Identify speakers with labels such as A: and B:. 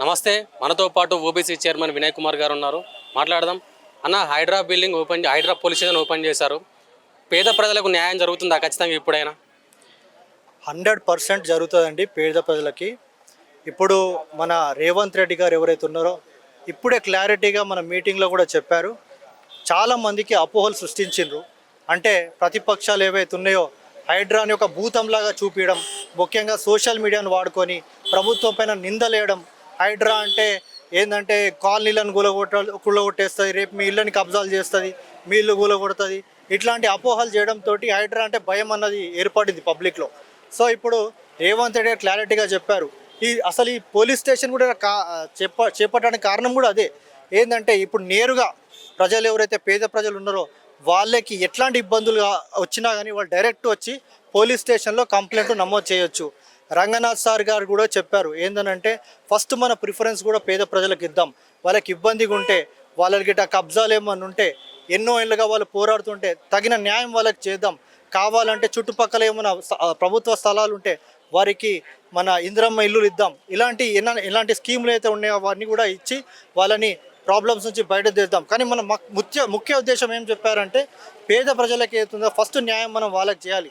A: నమస్తే మనతో పాటు ఓబీసీ చైర్మన్ వినయ్ కుమార్ గారు ఉన్నారు. మాట్లాడదాం. అన్న HYDRAA building open HYDRAA police station open చేశారు. పేద ప్రజలకు న్యాయం జరుగుతుందా ఖచ్చితంగా ఇప్పుడైనా?
B: హండ్రెడ్ పర్సెంట్ జరుగుతుందండి పేద ప్రజలకి. ఇప్పుడు మన రేవంత్ రెడ్డి గారు ఎవరైతే ఉన్నారో ఇప్పుడే క్లారిటీగా మన మీటింగ్లో కూడా చెప్పారు. చాలా మందికి అపోహలు సృష్టించిండ్రు. అంటే ప్రతిపక్షాలు ఏవైతే ఉన్నాయో హైడ్రాని ఒక భూతంలాగా చూపించడం ముఖ్యంగా సోషల్ మీడియాను వాడుకొని ప్రభుత్వం పైన నిందలేయడం హైడ్రా అంటే ఏంటంటే కాలనీలను గులగొట్ట గులగొట్టేస్తుంది రేపు మీ ఇళ్ళని కబ్జాలు చేస్తుంది మీ ఇల్లు గులగొడుతుంది. ఇట్లాంటి అపోహలు చేయడంతో హైడ్రా అంటే భయం అన్నది ఏర్పడింది పబ్లిక్లో సో ఇప్పుడు రేవంత్ రెడ్డి క్లారిటీగా చెప్పారు. ఈ అసలు ఈ పోలీస్ స్టేషన్ కూడా కా చెప్ప చేపట్టడానికి కారణం కూడా అదే. ఏంటంటే ఇప్పుడు నేరుగా ప్రజలు ఎవరైతే పేద ప్రజలు ఉన్నారో వాళ్ళకి ఎట్లాంటి ఇబ్బందులు వచ్చినా కానీ వాళ్ళు డైరెక్ట్ వచ్చి పోలీస్ స్టేషన్లో కంప్లైంట్ నమోదు చేయొచ్చు. రంగనాథ్ సార్ గారు కూడా చెప్పారు. ఏంటంటే ఫస్ట్ మన ప్రిఫరెన్స్ కూడా పేద ప్రజలకు ఇద్దాం. వాళ్ళకి ఇబ్బందిగా ఉంటే వాళ్ళకి గిట్ట కబ్జాలు ఏమన్నా ఉంటే ఎన్నో ఏళ్ళుగా వాళ్ళు పోరాడుతుంటే తగిన న్యాయం వాళ్ళకి చేద్దాం. కావాలంటే చుట్టుపక్కల ఏమైనా ప్రభుత్వ స్థలాలు ఉంటే వారికి మన ఇందిరమ్మ ఇల్లులు ఇద్దాం. ఇలాంటి ఎన్న- ఇలాంటి స్కీములు అయితే ఉన్నాయో అవన్నీ కూడా ఇచ్చి వాళ్ళని ప్రాబ్లమ్స్ నుంచి బయట తీద్దాం. కానీ మన ముఖ్య ముఖ్య ఉద్దేశం ఏం చెప్పారంటే పేద ప్రజలకు ఏతుందో ఫస్ట్ న్యాయం మనం వాళ్ళకి చేయాలి.